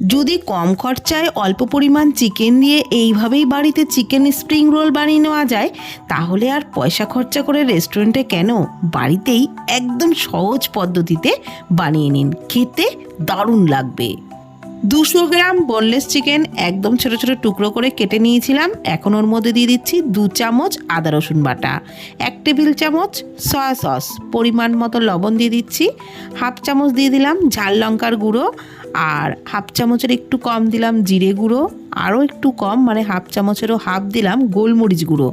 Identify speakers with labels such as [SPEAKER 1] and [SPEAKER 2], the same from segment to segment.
[SPEAKER 1] যদি কম খরচায় অল্প পরিমাণ চিকেন দিয়ে এইভাবেই বাড়িতে চিকেন স্প্রিং রোল বানিয়ে নেওয়া যায়, তাহলে আর পয়সা খরচা করে রেস্টুরেন্টে কেন বাড়িতেই একদম সহজ পদ্ধতিতে বানিয়ে নিন। খেতে দারুণ লাগবে। দুশো গ্রাম বোনলেস চিকেন একদম ছোট ছোট টুকরো করে কেটে নিয়েছিলাম। এখন ওর মধ্যে দিয়ে দিচ্ছি দু চামচ আদা রসুন বাটা, এক টেবিল চামচ সয়া সস পরিমাণ মতো লবণ দিয়ে দিচ্ছি, হাফ চামচ দিয়ে দিলাম ঝাল লঙ্কার গুঁড়ো, আর হাফ চামচের একটু কম দিলাম জিরে গুঁড়ো, আরও একটু কম মানে হাফ চামচেরও হাফ দিলাম গোলমরিচ গুঁড়ো,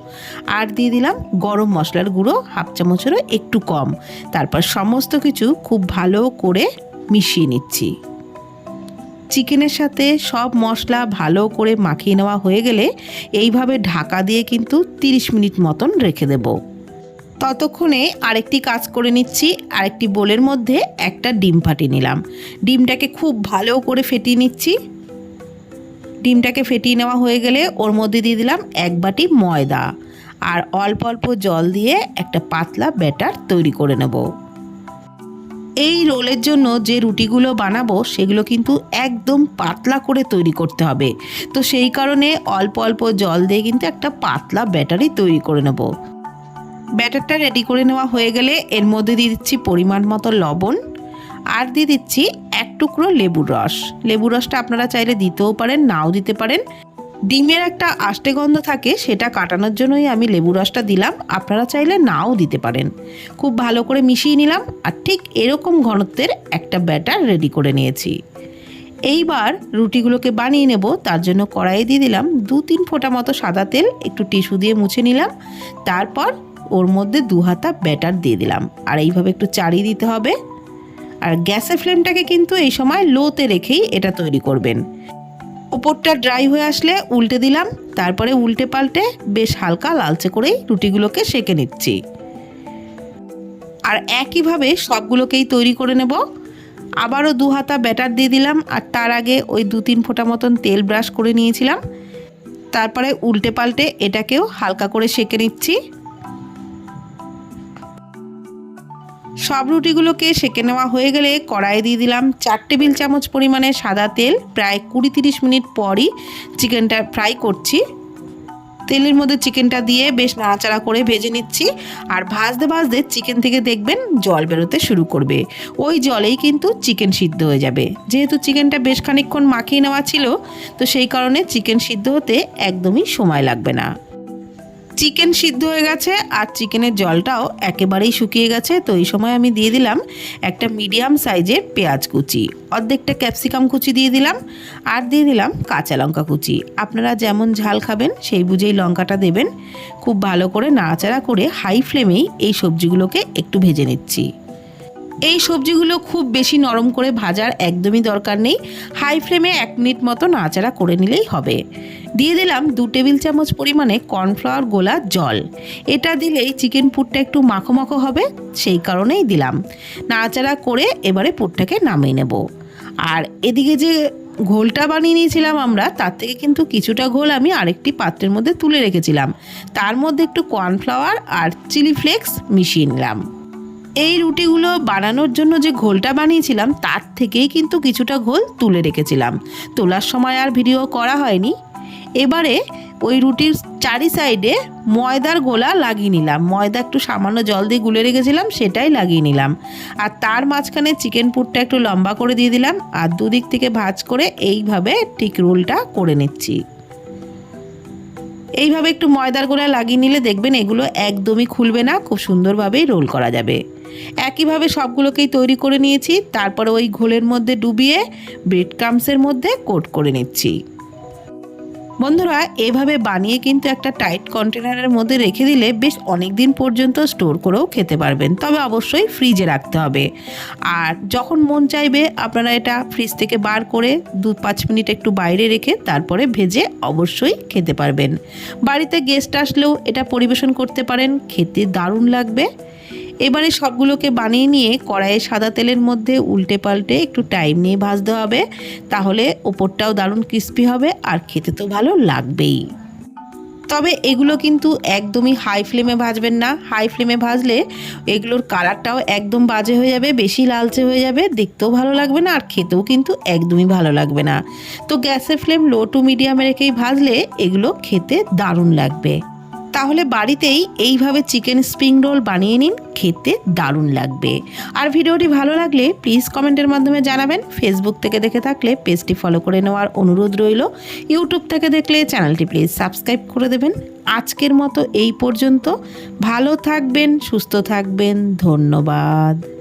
[SPEAKER 1] আর দিয়ে দিলাম গরম মশলার গুঁড়ো, হাফ চামচেরও একটু কম। তারপর সমস্ত কিছু খুব ভালো করে মিশিয়ে নিচ্ছি। চিকেনের সাথে সব মশলা ভালো করে মাখিয়ে নেওয়া হয়ে গেলে এইভাবে ঢাকা দিয়ে কিন্তু 30 মিনিট মতন রেখে দেব। ততক্ষণে আরেকটি কাজ করে নিচ্ছি, আরেকটি বোলের মধ্যে একটা ডিম ফাটিয়ে নিলাম। ডিমটাকে খুব ভালো করে ফেটিয়ে নিচ্ছি। ডিমটাকে ফেটিয়ে নেওয়া হয়ে গেলে ওর মধ্যে দিয়ে দিলাম এক বাটি ময়দা। আর অল্প অল্প জল দিয়ে একটা পাতলা ব্যাটার তৈরি করে নেব। এই রোলের জন্য যে রুটিগুলো বানাবো, সেগুলো কিন্তু একদম পাতলা করে তৈরি করতে হবে। তো সেই কারণে অল্প অল্প জল দিয়ে কিন্তু একটা পাতলা ব্যাটারি তৈরি করে নেব। ব্যাটারটা রেডি করে নেওয়া হয়ে গেলে এর মধ্যে দিয়ে দিচ্ছি পরিমাণ মতো লবণ আর দিয়ে দিচ্ছি এক টুকরো লেবুর রস। লেবুর রসটা আপনারা চাইলে দিতেও পারেন, নাও দিতে পারেন। ডিমের একটা আষ্টে গন্ধ থাকে, সেটা কাটানোর জন্যই আমি লেবু রসটা দিলাম। আপনারা চাইলে নাও দিতে পারেন। খুব ভালো করে মিশিয়ে নিলাম আর ঠিক এরকম ঘনত্বের একটা ব্যাটার রেডি করে নিয়েছি। এইবার রুটিগুলোকে বানিয়ে নেব, তার জন্য কড়াইয়ে দিয়ে দিলাম দু তিন ফোঁটা মতো সাদা তেল, একটু টিস্যু দিয়ে মুছে নিলাম। তারপর ওর মধ্যে দু হাতা ব্যাটার দিয়ে দিলাম। আর এইভাবে একটু চাড়িয়ে দিতে হবে। আর গ্যাসের ফ্লেমটাকে কিন্তু এই সময় লোতে রেখেই এটা তৈরি করবেন। ওপরটা ড্রাই হয়ে আসলে উল্টে দিলাম, তারপরে উল্টে পাল্টে বেশ হালকা লালচে করেই রুটিগুলোকে সেকে নিচ্ছি। আর একইভাবে সবগুলোকেই তৈরি করে নেব। আবারও দু হাতা ব্যাটার দিয়ে দিলাম, আর তার আগে ওই দু তিন ফোঁটা মতন তেল ব্রাশ করে নিয়েছিলাম। তারপরে উল্টে পাল্টে এটাকেও হালকা করে সেকে নিচ্ছি। সব রুটিগুলোকে সেকে নেওয়া হয়ে গেলে কড়াইয়ে দিয়ে দিলাম চার টেবিল চামচ পরিমাণে সাদা তেল, প্রায় কুড়ি তিরিশ মিনিট পরই চিকেনটা ফ্রাই করছি। তেলের মধ্যে চিকেনটা দিয়ে বেশ নাড়াচাড়া করে ভেজে নিচ্ছি আর ভাজতে ভাজতে চিকেন থেকে দেখবেন জল বেরোতে শুরু করবে। ওই জলেই কিন্তু চিকেন সিদ্ধ হয়ে যাবে। যেহেতু চিকেনটা বেশ খানিকক্ষণ মাখিয়ে নেওয়া ছিল, তো সেই কারণে চিকেন সিদ্ধ হতে একদমই সময় লাগবে না। চিকেন সিদ্ধ হয়ে গেছে আর চিকেনের জলটাও একেবারেই শুকিয়ে গেছে। তো এই সময় আমি দিয়ে দিলাম একটা মিডিয়াম সাইজের পেঁয়াজ কুচি। অর্ধেকটা ক্যাপসিকাম কুচি দিয়ে দিলাম আর দিয়ে দিলাম কাঁচা লঙ্কা কুচি। আপনারা যেমন ঝাল খাবেন সেই বুঝেই লঙ্কাটা দেবেন। খুব ভালো করে নাড়াচাড়া করে হাই ফ্লেমেই এই সবজিগুলোকে একটু ভেজে নিচ্ছি। এই সবজিগুলো খুব বেশি নরম করে ভাজার একদমই দরকার নেই। হাই ফ্লেমে এক মিনিট মতো নাড়াচাড়া করে নিলেই হবে। দিয়ে দিলাম দু টেবিল চামচ পরিমাণে কর্নফ্লাওয়ার গোলা জল। এটা দিলেই চিকেন পুরটা একটু মাখো মাখো হবে, সেই কারণেই দিলাম। নাড়াচাড়া করে এবারে পুরটাকে নামিয়ে নেব। আর এদিকে যে ঘোলটা বানিয়ে নিয়েছিলাম আমরা, তার থেকে কিন্তু কিছুটা ঘোল আমি আরেকটি পাত্রের মধ্যে তুলে রেখেছিলাম। তার মধ্যে একটু কর্নফ্লাওয়ার আর চিলি ফ্লেক্স মিশিয়ে নিলাম। এই রুটিগুলো বানানোর জন্য যে ঘোলটা বানিয়েছিলাম, তার থেকেই কিন্তু কিছুটা ঘোল তুলে রেখেছিলাম। তোলার সময় আর ভিডিও করা হয়নি। এবারে ওই রুটির চারি সাইডে ময়দার গোলা লাগিয়ে নিলাম। ময়দা একটু সামান্য জল দিয়ে গুলে রেখেছিলাম, সেটাই লাগিয়ে নিলাম। আর তার মাঝখানে চিকেন পুরটা একটু লম্বা করে দিয়ে দিলাম। আর দুদিক থেকে ভাজ করে এইভাবে ঠিক রোলটা করে নিচ্ছি। এইভাবে একটু ময়দার গোলা লাগিয়ে নিলে দেখবেন এগুলো একদমই খুলবে না, খুব সুন্দরভাবেই রোল করা যাবে। একইভাবে সবগুলোকেই তৈরি করে নিয়েছি। তারপরে ওই ঘোলের মধ্যে ডুবিয়ে ব্রেড ক্রামসের মধ্যে কোট করে নিচ্ছি। বন্ধুরা, এভাবে বানিয়ে কিন্তু একটা টাইট কন্টেনারের মধ্যে রেখে দিলে বেশ অনেক দিন পর্যন্ত স্টোর করেও খেতে পারবেন। তবে অবশ্যই ফ্রিজে রাখতে হবে। আর যখন মন চাইবে, আপনারা এটা ফ্রিজ থেকে বার করে দু পাঁচ মিনিট একটু বাইরে রেখে তারপরে ভেজে অবশ্যই খেতে পারবেন। বাড়িতে গেস্ট আসলেও এটা পরিবেশন করতে পারেন। খেতে দারুণ লাগবে। এবারে সবগুলোকে বানিয়ে নিয়ে কড়াইয়ে সাদা তেলের মধ্যে উল্টে পাল্টে একটু টাইম নিয়ে ভাজতে হবে। তাহলে ওপরটাও দারুণ ক্রিস্পি হবে আর খেতে তো ভালো লাগবেই। তবে এগুলো কিন্তু একদমই হাই ফ্লেমে ভাজবেন না। হাই ফ্লেমে ভাজলে এগুলোর কালারটাও একদম বাজে হয়ে যাবে, বেশি লালচে হয়ে যাবে, দেখতেও ভালো লাগবে না আর খেতেও কিন্তু একদমই ভালো লাগবে না। তো গ্যাসের ফ্লেম লো টু মিডিয়ামে রেখেই ভাজলে এগুলো খেতে দারুণ লাগবে। তাহলে বাড়িতেই এইভাবে চিকেন স্প্রিং রোল বানিয়ে নিন, খেতে দারুণ লাগবে। আর ভিডিওটি ভালো লাগলে প্লিজ কমেন্টের মাধ্যমে জানাবেন ফেসবুক থেকে দেখে থাকলে পেজটি ফলো করে নেওয়ার অনুরোধ রইল। ইউটিউব থেকে দেখলে চ্যানেলটি প্লিজ সাবস্ক্রাইব করে দেবেন। আজকের মতো এই পর্যন্ত। ভালো থাকবেন, সুস্থ থাকবেন, ধন্যবাদ।